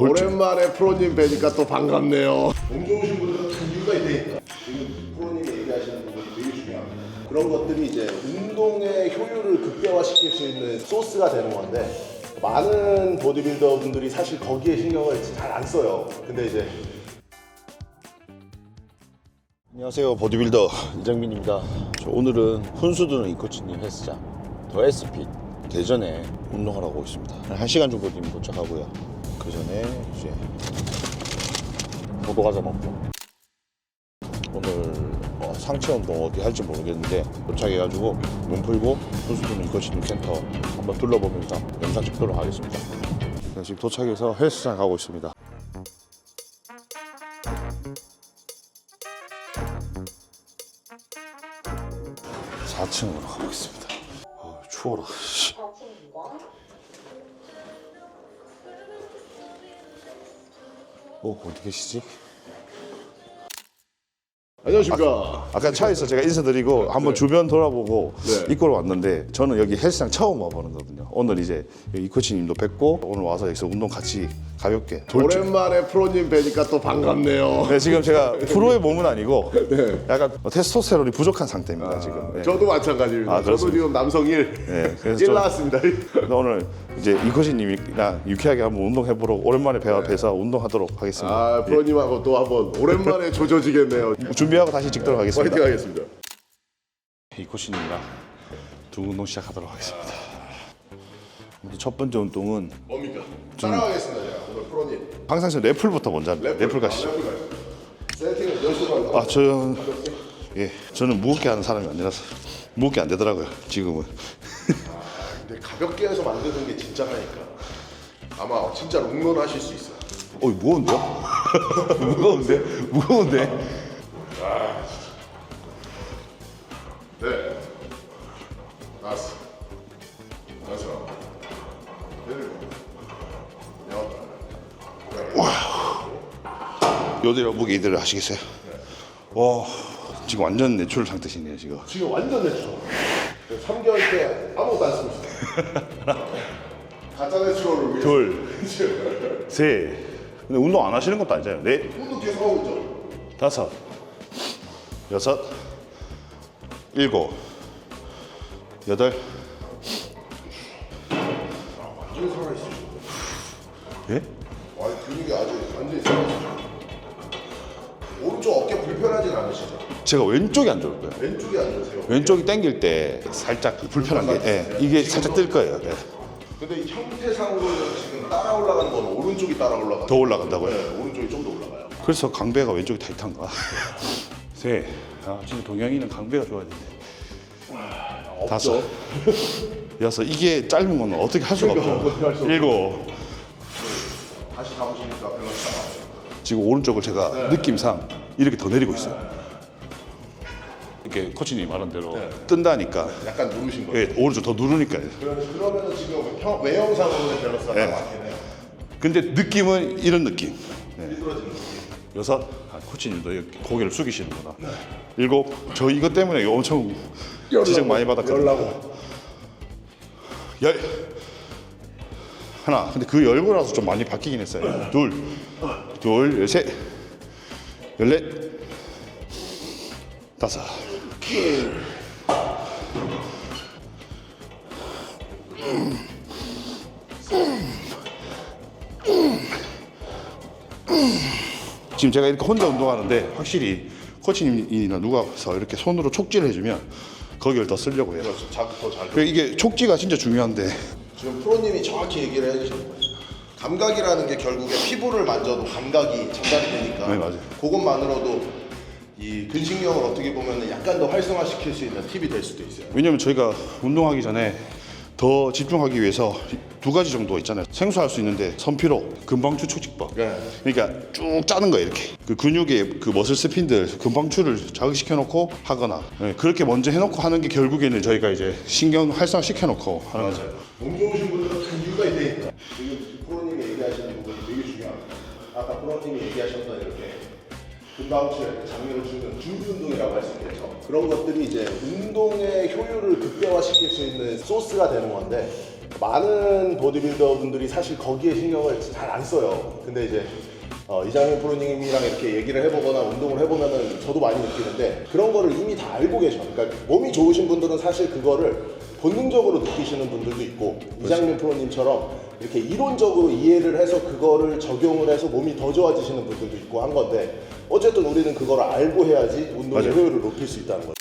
오랜만에 프로님 뵈니까 또 반갑네요. 몸 좋으신 분들은 다 이유가 있다니까. 지금 프로님이 얘기하시는 부분이 되게 중요합니다. 그런 것들이 이제 운동의 효율을 극대화시킬 수 있는 소스가 되는 건데 많은 보디빌더 분들이 사실 거기에 신경을 잘 안 써요. 근데 이제 안녕하세요 보디빌더 이정민입니다 저 오늘은 훈수드는 이코치님 헬스장 더 에스핏 대전에 운동하러 오고 있습니다 한 1시간 정도 뒤면 도착하고요 그 전에 이제 포도 과자 먹고 오늘 어, 상체 운동 어디 할지 모르겠는데 도착해가지고 몸 풀고 훈수드는 이코치님 센터 한번 둘러보면서 영상 찍도록 하겠습니다. 네, 지금 도착해서 헬스장 가고 있습니다. 사층으로 가고 있습니다. 어, 추워라 어 어디 계시지? 안녕하십니까. 아까 차에서 제가 인사드리고 한번 주변 돌아보고 네. 이꼴로 왔는데 저는 여기 헬스장 처음 와보는 거거든요. 오늘 이제 이 코치님도 뵙고 오늘 와서 여기서 운동 같이 가볍게 돌출. 오랜만에 프로님 뵈니까 또 반갑네요. 네, 지금 제가 프로의 몸은 아니고 네. 약간 테스토스테론이 부족한 상태입니다 지금. 네. 저도 마찬가지입니다. 아, 저도 그렇습니다. 지금 남성 1. 네, 그래서 1 좀- 나왔습니다. 오늘 이제 이코치님이랑 유쾌하게 한번 운동해 보러 오랜만에 배 앞에서 운동하도록 하겠습니다. 아, 프로님하고 또 한번 오랜만에 조져지겠네요. 준비하고 다시 찍도록 하겠습니다. 파이팅 하겠습니다. 이코치님이랑 두 운동 시작하도록 하겠습니다. 먼저 첫 번째 운동은 뭡니까? 따라가겠습니다. 프로님. 항상 랩풀부터 먼저 합니다. 가시죠. 랩풀 가시죠. 세팅을 몇 시간 아, 저는 예, 저는 무겁게 하는 사람이 아니라서 무겁게 안 되더라고요. 지금은. 근데 가볍게 해서 만드는 게 진짜라니까. 아마 진짜 롱런 하실 수 있어요. 어, 무거운데? 무거운데? 무거운데? 네. 요대로 무게 이대로 하시겠어요? 와, 지금 완전 내출 상태시네요, 지금. 지금 완전 내추럴. 3개월 때 아무것도 안 쓰고 있어요. 가짜 내추럴을 위해서. 둘, 셋. 근데 운동 안 하시는 것도 아니잖아요. 넷, 운동 계속 하고 있죠. 다섯, 여섯, 일곱, 여덟. 완전 살아있어. 예? 와, 근육이 아주 불편하진 않으시죠? 제가 왼쪽이 안 좋을 거예요. 왼쪽이 안 좋으세요? 왼쪽이 당길 때 살짝 불편한 게, 예, 이게 살짝 뜰 거예요. 예. 근데 이 형태상으로는 지금 따라 올라가는 건 오른쪽이 따라 올라가. 더 올라간다고요? 네, 오른쪽이 좀 더 올라가요. 그래서 강배가 왼쪽이 타이트한가? 셋. 아, 진짜 동양이는 강배가 좋아야 되는데. 다섯. 여섯. 이게 짧은 건 어떻게 할 수가 없죠. 일곱. 다시 가보시니까 나와요. 지금 오른쪽을 제가 느낌상 이렇게 더 내리고 있어요. 이렇게 코치님이 말한 대로 뜬다니까. 약간 누르신 거예요. 예, 오른쪽 더 누르니까요. 그러면, 지금 형, 외형상으로는 밸런스가 네. 다 맞긴 해요. 근데 느낌은 이런 느낌. 네. 삐뚤어지는 느낌. 여섯. 아, 코치님도 이렇게 고개를 숙이시는구나. 일곱. 저 이것 때문에 엄청 지적 많이 받았거든요. 열라고. 열. 하나. 근데 그 열고라서 좀 많이 바뀌긴 했어요. 둘. 둘, 열셋. 열넷. 다섯. 지금 제가 이렇게 혼자 운동하는데 확실히 코치님이나 누가서 이렇게 손으로 촉지를 해주면 거기를 더 쓰려고 해요. 그렇죠. 자극 더잘 그러니까 이게 촉지가 진짜 중요한데 지금 프로님이 정확히 얘기를 해주시는 거예요. 감각이라는 게 결국에 피부를 만져도 감각이 전달이 되니까 네, 맞아요. 그것만으로도 이 근신경을 어떻게 보면 약간 더 활성화시킬 수 있는 팁이 될 수도 있어요. 왜냐면 저희가 운동하기 전에 더 집중하기 위해서 두 가지 정도 있잖아요. 생수할 수 있는데 선피로, 금방추 축직법. 네. 그러니까 쭉 짜는 거예요 이렇게. 그 근육의 그 머슬 스핀들 금방추를 자극시켜 놓고 하거나 네, 그렇게 먼저 해놓고 하는 게 결국에는 저희가 이제 신경 활성화시켜 놓고 하는 거죠. 몸 좋으신 분들은 다 이유가 있다니까. 지금 프로님이 얘기하셨던 이렇게 금방치에 장면을 주는 준비 운동이라고 할 수 있겠죠. 그런 것들이 이제 운동의 효율을 극대화시킬 수 있는 소스가 되는 건데 많은 보디빌더 분들이 사실 거기에 신경을 잘 안 써요. 근데 이제 어, 이장현 프로님이랑 이렇게 얘기를 해보거나 운동을 해보면은 저도 많이 느끼는데 그런 거를 이미 다 알고 계셔. 그러니까 몸이 좋으신 분들은 사실 그거를 본능적으로 느끼시는 분들도 있고 이장민 프로님처럼 이렇게 이론적으로 이해를 해서 그거를 적용을 해서 몸이 더 좋아지시는 분들도 있고 한 건데 어쨌든 우리는 그거를 알고 해야지 운동의 맞아요. 효율을 높일 수 있다는 거죠.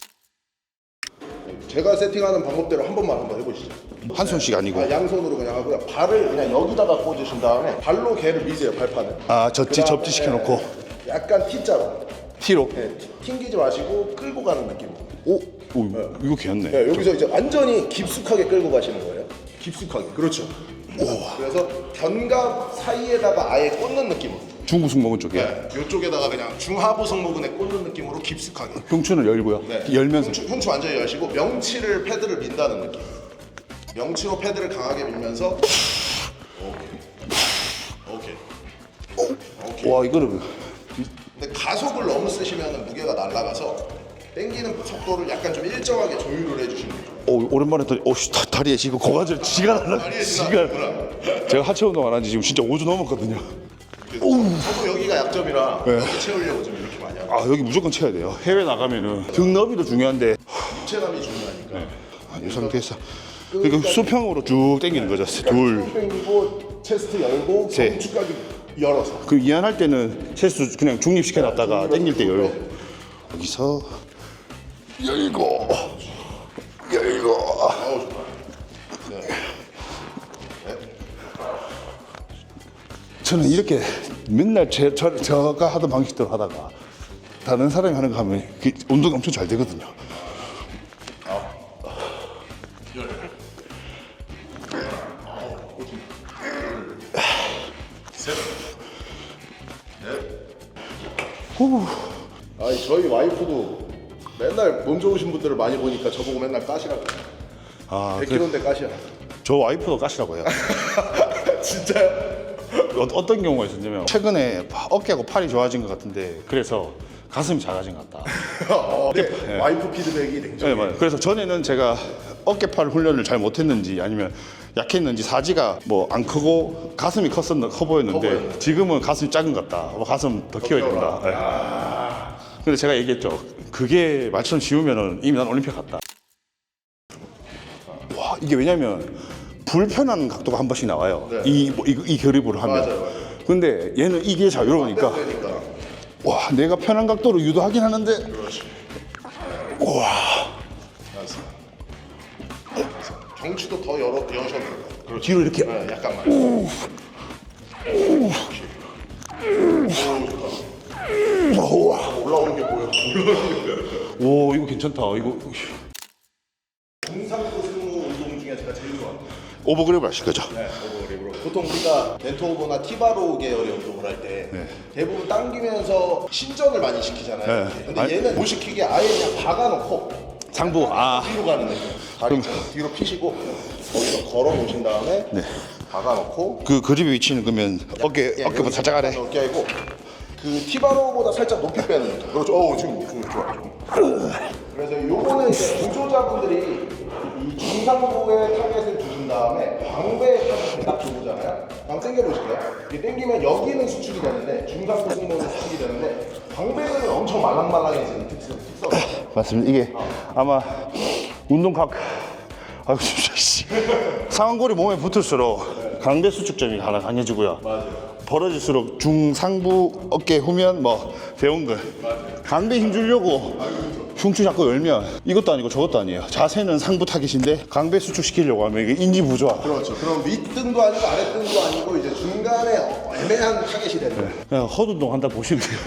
제가 세팅하는 방법대로 한 번만 한번 해보시죠. 한 손씩 아니고. 아, 양손으로 그냥 하고요. 발을 그냥 여기다가 꽂으신 다음에 발로 걔를 미세요 발판을. 아, 접지, 접지 시켜놓고. 예, 약간 T자로. T로. 네, 튕기지 마시고 끌고 가는 느낌. 오, 오 이거 귀엽네. 네, 여기서 이제 완전히 깊숙하게 끌고 가시는 거예요. 깊숙하게. 그렇죠. 그래서 견갑 사이에다가 아예 꽂는 느낌으로. 중부 승모근 쪽에. 네, 이쪽에다가 그냥 중하부 승모근에 꽂는 느낌으로 깊숙하게. 흉추는 열고요. 네. 열면서. 흉추, 흉추 완전히 여시고 명치를 패드를 민다는 느낌. 명치로 패드를 강하게 밀면서 오케이. 오케이. 오케이. 와, 이거를. 근데 가속을 너무 쓰시면 무게가 날아가서 당기는 속도를 약간 좀 일정하게 조율을 해주시는 거죠. 오, 오랜만에 했더니, 오, 씨, 다, 다리에 지금 고관절 지가 날라. 다리에 지가. 지나가는구나. 제가 하체 운동 안 한 지 지금 진짜 5주 넘었거든요. 저도 여기가 약점이라 네. 여기 채우려고 좀 이렇게 많이 하고 아, 여기 무조건 쳐야 돼요. 해외 나가면은 등 너비도 중요한데. 유체감이 중요하니까. 아, 이 상태에서. 그러니까 수평으로 쭉 당기는 거죠. 둘. 쭉 당기고 체스트 열고 셋. 경추까지 열어서 그 이완할 때는 체스 그냥 중립시켜 놨다가 당길 때 열고 여기서 열고 열고. 저는 이렇게 맨날 제, 저, 저가 하던 방식대로 하다가 다른 사람이 하는 거 하면 그 운동이 엄청 잘 되거든요 아니 저희 와이프도 맨날 몸 좋으신 분들을 많이 보니까 저보고 맨날 까시라고. 아, 그, 100kg인데 까시라. 저 와이프도 까시라고 해요 진짜요? 어, 어떤 경우가 있었냐면 최근에 파- 어깨하고 팔이 좋아진 것 같은데 그래서 가슴이 작아진 것 같다 어, 네. 와이프 피드백이 굉장히 네, 맞아요. 그래서 전에는 제가 어깨팔 훈련을 잘 못했는지 아니면 약했는지 사지가 뭐 안 크고 가슴이 컸었나 커 보였는데. 지금은 가슴이 작은 것 같다. 뭐 가슴 더 키워야 된다. 네. 근데 제가 얘기했죠. 그게 말처럼 지우면은 이미 난 올림픽 갔다. 와 이게 왜냐면 불편한 각도가 한 번씩 나와요. 네. 이, 뭐, 이, 이 결입으로 하면. 맞아요, 맞아요. 근데 얘는 이게 자유로우니까 그러니까 와 내가 편한 각도로 유도하긴 하는데 그렇지. 와. 경추도 더 열어 여셔도 돼요. 그렇지. 뒤로 이렇게 네, 약간만. 오, 좋다. 우와. 올라오는 게 보여. 올라오는 게 보여. 오 이거 괜찮다 이거 중상부 승무 운동 중에 제가 제일 좋아하는 오버그랩을 하실 거죠? 네, 오버랩으로. 보통 우리가 멘토오버나 티바로 계열의 운동을 할 때 대부분 당기면서 신전을 많이 시키잖아요. 네. 근데 아니- 얘는 못 시키게 아예 그냥 박아놓고 상부 아 뒤로 가는 느낌. 다리 뒤로 피시고 거기서 걸어 놓으신 다음에 네. 박아놓고 그 그립의 위치는 그러면 어깨 예, 어깨보다 여기 살짝 아래 어깨 아니고 그 티바로보다 살짝 높이 빼는 느낌. 그렇죠. 어 지금 지금 좋아. 그래서 요거는 이제 구조자분들이 이 중상부에 타겟을 주신 다음에 광배에 타겟을 딱 줘보잖아요. 한번 당겨보실게요. 이게 당기면 여기는 수축이 되는데 중상부 승모는 수축이 되는데 광배는 엄청 말랑말랑해지는 특성. 특성. 맞습니다 이게 아마 운동각 아유 씨 상완골이 몸에 붙을수록 강배 수축점이 하나 강해지고요 벌어질수록 중상부 어깨 후면 뭐 대원근 강배 힘 주려고 흉추 잡고 열면 이것도 아니고 저것도 아니에요 자세는 상부 타겟인데 강배 수축시키려고 하면 이게 인지 부조화 그렇죠. 그럼 윗등도 아니고 아랫등도 아니고 이제 중간에 애매한 타겟이 되는 거예요. 그냥 헛운동 한다 보시면 돼요.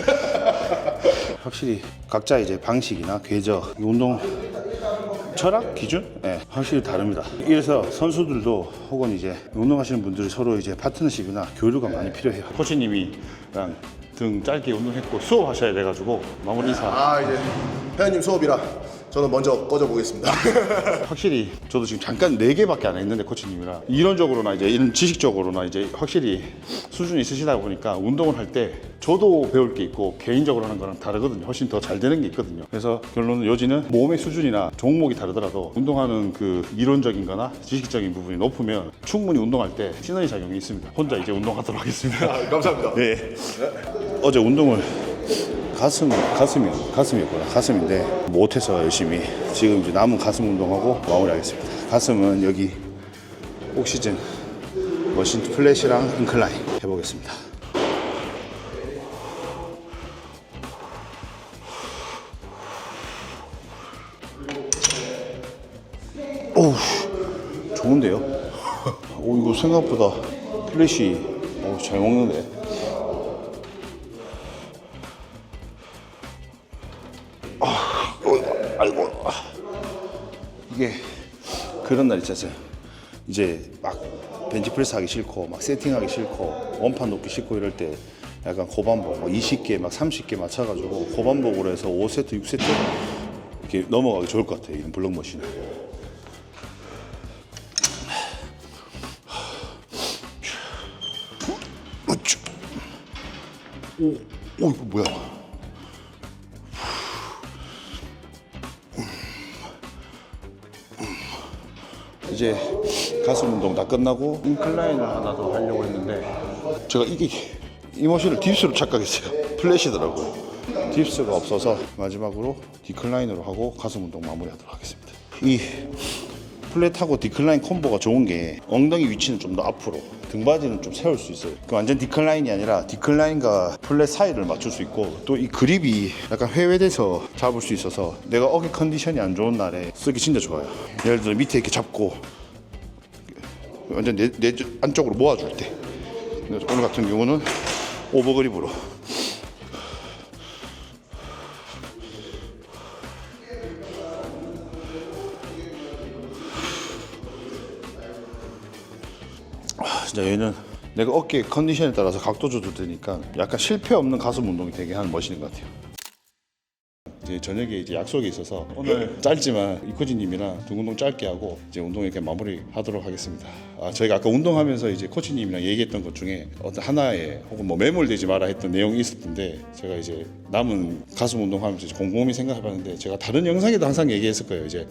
확실히 각자 이제 방식이나 궤적, 이 운동 철학 기준, 예, 확실히 다릅니다. 이래서 선수들도 혹은 이제 운동하시는 분들이 서로 이제 파트너십이나 교류가 많이 필요해요. 코치님이랑 등 짧게 운동했고 수업하셔야 돼가지고 마무리 인사. 아 이제 회원님 수업이라 저는 먼저 꺼져 보겠습니다. 확실히 저도 지금 잠깐 네 개밖에 안 했는데 코치님이랑 이론적으로나 이제 이런 지식적으로나 이제 확실히 수준이 있으시다 보니까 운동을 할 때 저도 배울 게 있고 개인적으로 하는 거랑 다르거든요. 훨씬 더 잘 되는 게 있거든요. 그래서 결론은 요지는 몸의 수준이나 종목이 다르더라도 운동하는 그 이론적인 거나 지식적인 부분이 높으면 충분히 운동할 때 시너지 작용이 있습니다. 혼자 이제 운동하도록 하겠습니다. 감사합니다. 네. 어제 운동을 가슴 가슴이 가슴이었구나 가슴인데 못해서 열심히 지금 이제 남은 가슴 운동하고 마무리하겠습니다. 가슴은 여기 옥시즌 머신 플랫이랑 인클라인 해보겠습니다. 오우 좋은데요? 오 이거 생각보다 플랫이 오, 잘 먹는데. 이게 그런 날 있잖아요. 이제 막 벤치프레스 하기 싫고 막 세팅하기 싫고 원판 놓기 싫고 이럴 때 약간 고반복 뭐 20개 막 30개 맞춰가지고 고반복으로 해서 5세트 6세트 이렇게 넘어가기 좋을 것 같아요. 이런 블록머신은. 오, 오 이거 뭐야? 이제 가슴 운동 다 끝나고 인클라인을 하나 더 하려고 했는데 제가 이게 이 머신을 딥스로 착각했어요. 플랫이더라고요. 딥스가 없어서 마지막으로 디클라인으로 하고 가슴 운동 마무리하도록 하겠습니다. 이 플랫하고 디클라인 콤보가 좋은 게 엉덩이 위치는 좀 더 앞으로 등받이는 좀 세울 수 있어요. 그 완전 디클라인이 아니라 디클라인과 플랫 사이를 맞출 수 있고 또 이 그립이 약간 회외돼서 잡을 수 있어서 내가 어깨 컨디션이 안 좋은 날에 쓰기 진짜 좋아요. 예를 들어 밑에 이렇게 잡고 완전 내, 내 안쪽으로 모아줄 때 오늘 같은 경우는 오버그립으로 진짜 얘는 내가 어깨 컨디션에 따라서 각도 줘도 되니까 약간 실패 없는 가슴 운동이 되게 하는 머신인 것 같아요. 이제 저녁에 이제 약속이 있어서 오늘 짧지만 이코지님이랑 등운동 짧게 하고 이제 운동 이렇게 마무리하도록 하겠습니다. 아, 저희가 아까 운동하면서 이제 코치님이랑 얘기했던 것 중에 어떤 하나에 혹은 뭐 매몰되지 마라 했던 내용이 있었던데 제가 이제 남은 가슴 운동하면서 곰곰이 생각해봤는데 제가 다른 영상에도 항상 얘기했을 거예요. 이제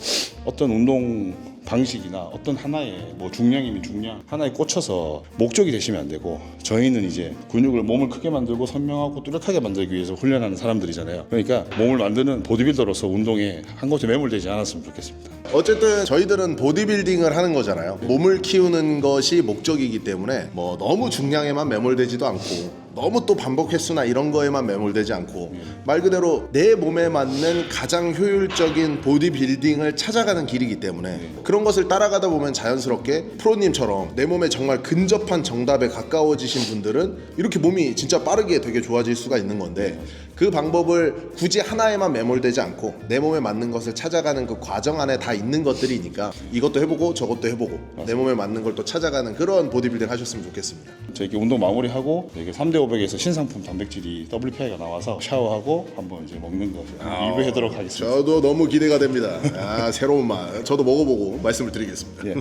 어떤 운동 방식이나 어떤 하나의 뭐 중량이면 중량 하나에 꽂혀서 목적이 되시면 안 되고 저희는 이제 근육을 몸을 크게 만들고 선명하고 뚜렷하게 만들기 위해서 훈련하는 사람들이잖아요. 그러니까 몸을 만드는 보디빌더로서 운동에 한 곳에 매몰되지 않았으면 좋겠습니다. 어쨌든 저희들은 보디빌딩을 하는 거잖아요. 몸을 키우는 것이 목적이기 때문에 뭐 너무 중량에만 매몰되지도 않고 너무 또 반복 횟수나 이런 거에만 매몰되지 않고 말 그대로 내 몸에 맞는 가장 효율적인 보디빌딩을 찾아가는 길이기 때문에 그런 것을 따라가다 보면 자연스럽게 프로님처럼 내 몸에 정말 근접한 정답에 가까워지신 분들은 이렇게 몸이 진짜 빠르게 되게 좋아질 수가 있는 건데 그 방법을 굳이 하나에만 매몰되지 않고 내 몸에 맞는 것을 찾아가는 그 과정 안에 다 있는 것들이니까 이것도 해보고 저것도 해보고 내 몸에 맞는 걸 또 찾아가는 그런 보디빌딩 하셨으면 좋겠습니다. 저 이렇게 운동 마무리하고 이게 3대 500에서 신상품 단백질이 WPI가 나와서 샤워하고 한번 이제 먹는 거 리뷰하도록 하겠습니다. 저도 너무 기대가 됩니다. 아, 새로운 맛. 저도 먹어보고 말씀을 드리겠습니다. 예.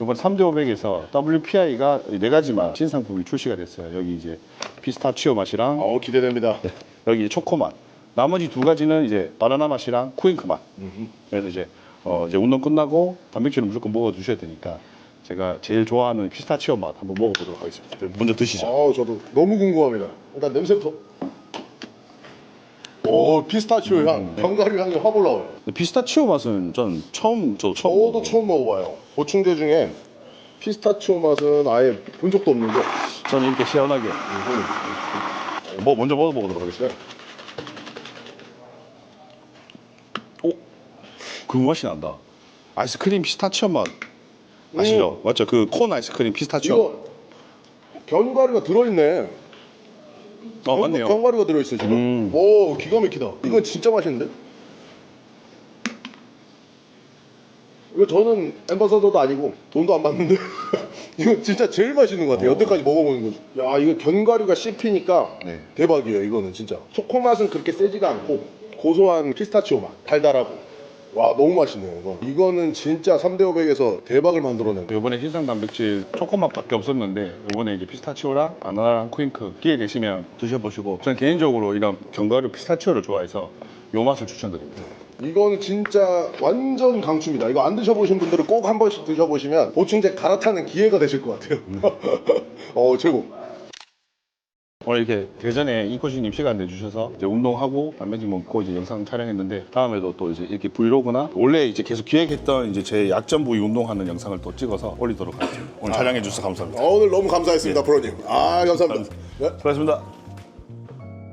이번 3대 500에서 WPI가 네 가지만 신상품이 출시가 됐어요. 여기 이제 피스타치오 맛이랑 어, 기대됩니다. 여기 초코 맛. 나머지 두 가지는 이제 바나나 맛이랑 쿠잉크 맛. 그래서 이제 어 이제 운동 끝나고 단백질은 무조건 먹어 주셔야 되니까 제가 제일 좋아하는 피스타치오 맛 한번 먹어보도록 하겠습니다. 먼저 드시죠. 아, 저도 너무 궁금합니다. 일단 냄새부터. 오, 피스타치오 향, 견과류 향이 확 올라와요. 근데 피스타치오 맛은 전 처음 저 처음 저도 처음 먹어봐요. 보충제 중에 피스타치오 맛은 아예 본 적도 없는데. 저는 이렇게 시원하게 뭐 먼저 먹어보도록 하겠습니다. 오, 그 맛이 난다. 아이스크림 피스타치오 맛 아시죠? 맞죠? 그 콘 아이스크림 피스타치오. 이거 견과류가 들어있네. 어 맞네요. 견과류가 들어있어 지금. 음. 오, 기가 막히다. 이건 진짜 맛있는데? 이거 저는 엠버서더도 아니고 돈도 안 받는데 이거 진짜 제일 맛있는 것 같아요. 여태까지 먹어보는 거. 야, 이거 견과류가 씹히니까 네. 대박이에요. 이거는 진짜. 초코 맛은 그렇게 세지가 않고 고소한 피스타치오 맛 달달하고 와 너무 맛있네요 이거. 이거는 진짜 3대 500에서 대박을 만들어낸 이번에 희상 단백질 초코맛밖에 없었는데 이번에 이제 피스타치오랑 바나나랑 퀸크 기회 되시면 드셔보시고. 저는 개인적으로 이런 견과류 피스타치오를 좋아해서 요 맛을 추천드립니다. 이거는 진짜 완전 강추입니다. 이거 안 드셔보신 분들은 꼭 한 번씩 드셔보시면 보충제 갈아타는 기회가 되실 것 같아요. 어 최고 오늘 이렇게 대전에 인코시님 시간 내주셔서 이제 운동하고 단백질 먹고 이제 영상 촬영했는데 다음에도 또 이제 이렇게 브이로그나 원래 이제 계속 기획했던 이제 제 약점 부위 운동하는 영상을 또 찍어서 올리도록 하겠습니다. 오늘 촬영해 주셔서 감사합니다. 어, 오늘 너무 감사했습니다 프로님 아 감사합니다 네. 수고하셨습니다.